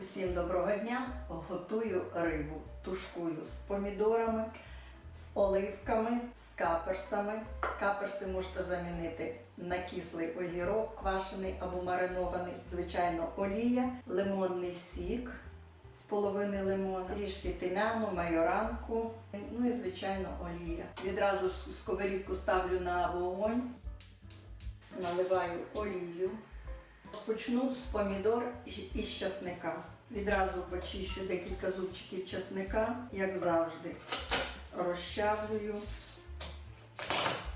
Усім доброго дня! Готую рибу. Тушкую з помідорами, з оливками, з каперсами. Каперси можете замінити на кислий огірок, квашений або маринований, звичайно, олія, лимонний сік з половини лимона, трішки тим'яну, майоранку, ну і звичайно олія. Відразу сковорідку ставлю на вогонь, наливаю олію. Почну з помідор і з часника. Відразу почищу декілька зубчиків часника, як завжди. Розчавлюю,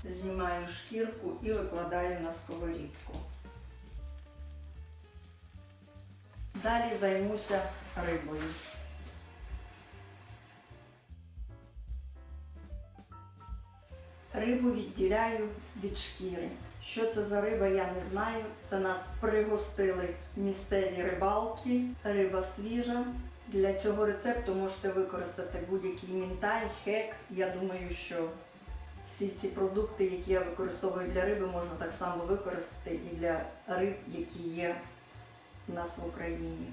знімаю шкірку і викладаю на сковорідку. Далі займуся рибою. Рибу відділяю від шкіри. Що це за риба, я не знаю. Це нас пригостили місцеві рибалки, риба свіжа. Для цього рецепту можете використати будь-який мінтай, хек. Я думаю, що всі ці продукти, які я використовую для риби, можна так само використати і для риб, які є в нас в Україні.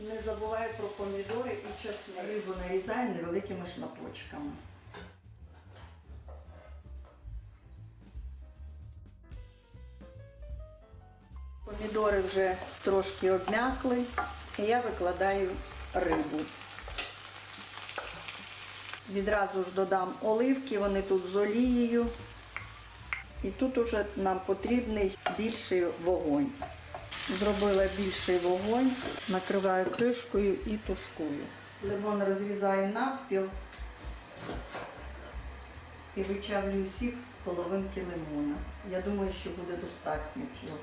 Не забуваю про помідори і чесник. Рибу нарізаю невеликими шматочками. Помідори вже трошки обмякли, і я викладаю рибу. Відразу ж додам оливки, вони тут з олією. І тут уже нам потрібний більший вогонь. Зробила більший вогонь, накриваю кришкою і тушкую. Лимон розрізаю навпіл і вичавлюю сік з половинки лимона. Я думаю, що буде достатньо цього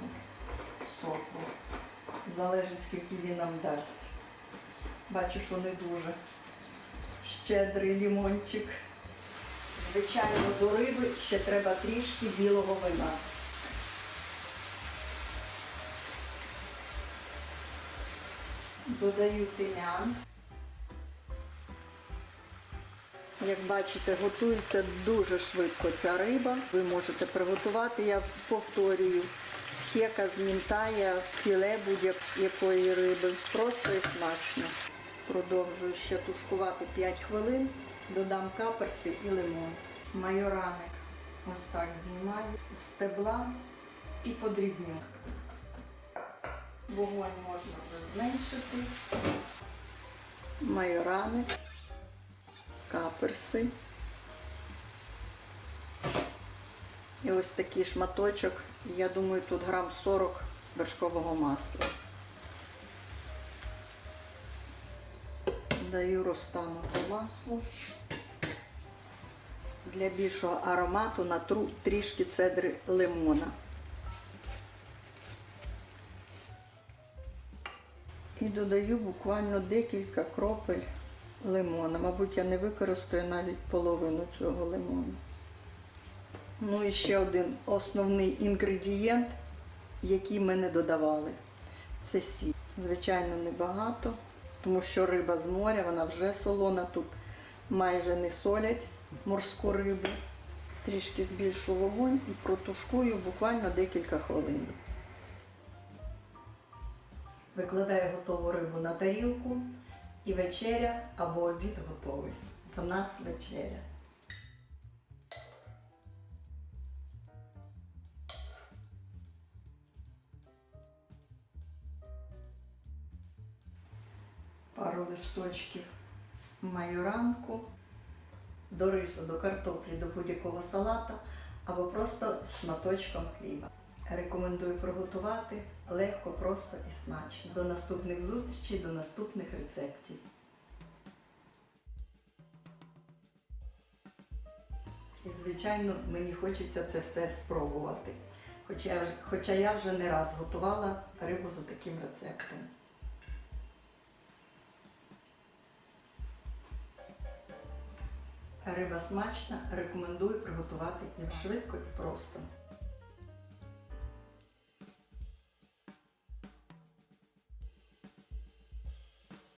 соку. Залежить, скільки він нам дасть. Бачу, що не дуже щедрий лимончик. Звичайно, до риби ще треба трішки білого вина. Додаю тим'ян. Як бачите, готується дуже швидко ця риба. Ви можете приготувати, я повторюю, з хека, з мінтая, філе будь-якої риби. Просто і смачно. Продовжую ще тушкувати 5 хвилин, додам каперси і лимон. Майораник ось так знімаю з стебла і подрібню. Вогонь можна вже зменшити. Майораник, каперси. І ось такий шматочок, я думаю, тут грам 40 вершкового масла. Даю розтанути масло. Для більшого аромату натру трішки цедри лимона. І додаю буквально декілька кропель лимона. Мабуть, я не використаю навіть половину цього лимону. Ну і ще один основний інгредієнт, який ми не додавали. Це сіль. Звичайно, небагато, тому що риба з моря, вона вже солона, тут майже не солять морську рибу. Трішки збільшу вогонь і протушкую буквально декілька хвилин. Викладаю готову рибу на тарілку і вечеря або обід готовий. В нас вечеря. Пару листочків майоранку, до рису, до картоплі, до будь-якого салата або просто шматочком хліба. Рекомендую приготувати легко, просто і смачно. До наступних зустрічей, до наступних рецептів. І, звичайно, мені хочеться це все спробувати. Хоча, хоча я вже не раз готувала рибу за таким рецептом. Риба смачна, рекомендую приготувати і швидко і просто.